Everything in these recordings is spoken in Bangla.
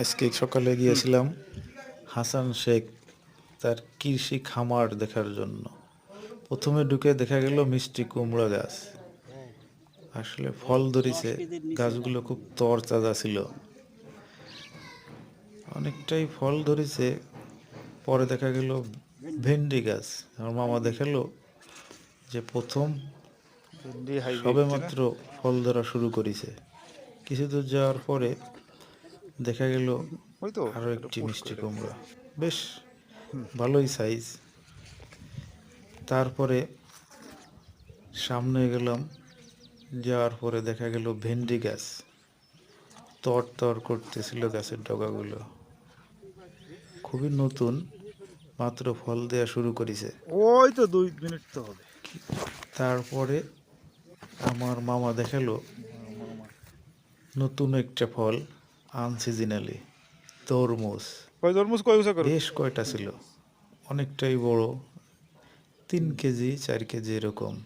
আজকে সকালে গিয়েছিলাম হাসান শেখ তার কৃষি খামার দেখার জন্য। প্রথমে ঢুকে দেখা গেল মিষ্টি কুমড়া গাছ। আসলে ফল ধরিছে গাছগুলো খুব তরতাজা ছিল। অনেকটাই ফল ধরেছে পরে দেখা গেল ভেন্ডি গাছ। আমার মামা দেখাল যে প্রথম সবে মাত্র ফল ধরা শুরু করেছে। কিছু দূর যাওয়ার পরে দেখা গেল ওই তো আরও একটি মিষ্টি কুমড়া। বেশ ভালোই সাইজ তারপরে সামনে গেলাম যাওয়ার পরে দেখা গেল ভেন্ডি গাছ। তর তর করতেছিল গাছের ডগাগুলো। খুবই নতুন মাত্র ফল দেয়া শুরু করেছে। ওই তো দুই মিনিট তো হবে। তারপরে আমার মামা দেখাল নতুন একটা ফল। আনসিজনালি। তরমুজ। কয় তরমুজ কয় উঁচা করে? বেশ কয়টা ছিল? অনেকটাই বড়। তিন কেজি চার কেজি এরকম।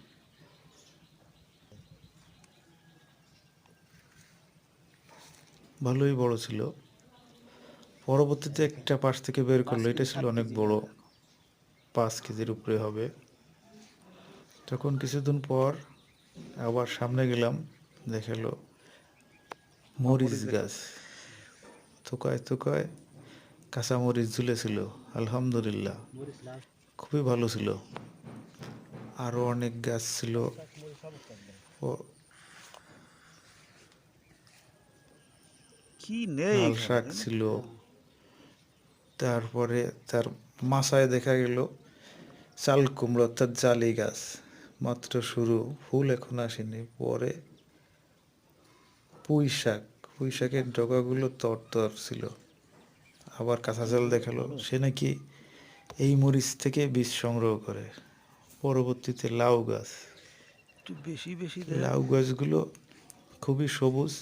ভালোই বড় ছিল। পরবর্তীতে একটা পাশ থেকে বের করল। এটা ছিল অনেক বড়। পাঁচ কেজির উপরে হবে। তখন কিছুদিন পর আবার সামনে গেলাম। দেখাল মরিচ গাছ। থোকায় থোকায় কাঁচামরিচ ঝুলেছিল আলহামদুলিল্লাহ। খুবই ভালো ছিল। আরও অনেক গাছ ছিল। ও কি নেই লাল শাক ছিল। তারপরে তার মাথায় দেখা গেল চাল কুমড়ো অর্থাৎ জালি গাছ। মাত্র শুরু ফুল এখন আসেনি। পরে পুঁই শাক। পুঁই শাকের ডগাগুলো তর তর ছিল। আবার কাঁচা চাল দেখাল সে নাকি এই মরিচ থেকে বীজ সংগ্রহ করে। পরবর্তীতে লাউ গাছ। বেশি বেশি লাউ গাছগুলো খুবই সবুজ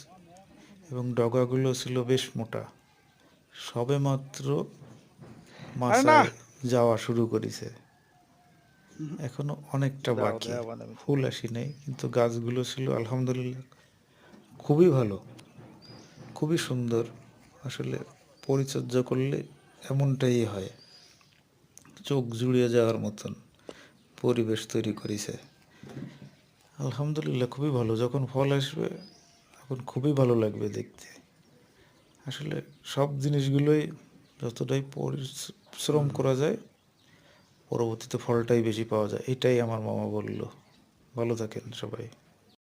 এবং ডগাগুলো ছিল বেশ মোটা। সবে মাত্র যাওয়া শুরু করেছে। এখনও অনেকটা বাকি। ফুল আসি নাই কিন্তু গাছগুলো ছিল আলহামদুলিল্লাহ খুবই ভালো। খুবই সুন্দর। আসলে পরিচর্যা করলে এমনটাই হয়। চোখ জুড়িয়ে যাওয়ার মতন পরিবেশ তৈরি করেছে। আলহামদুলিল্লাহ, খুবই ভালো। যখন ফল আসবে, তখন খুবই ভালো লাগবে দেখতে। আসলে সব জিনিসগুলোই যতটাই পরিশ্রম করা যায়, পরবর্তীতে ফলটাই বেশি পাওয়া যায়। এটাই আমার মামা বলল। ভালো থাকেন সবাই।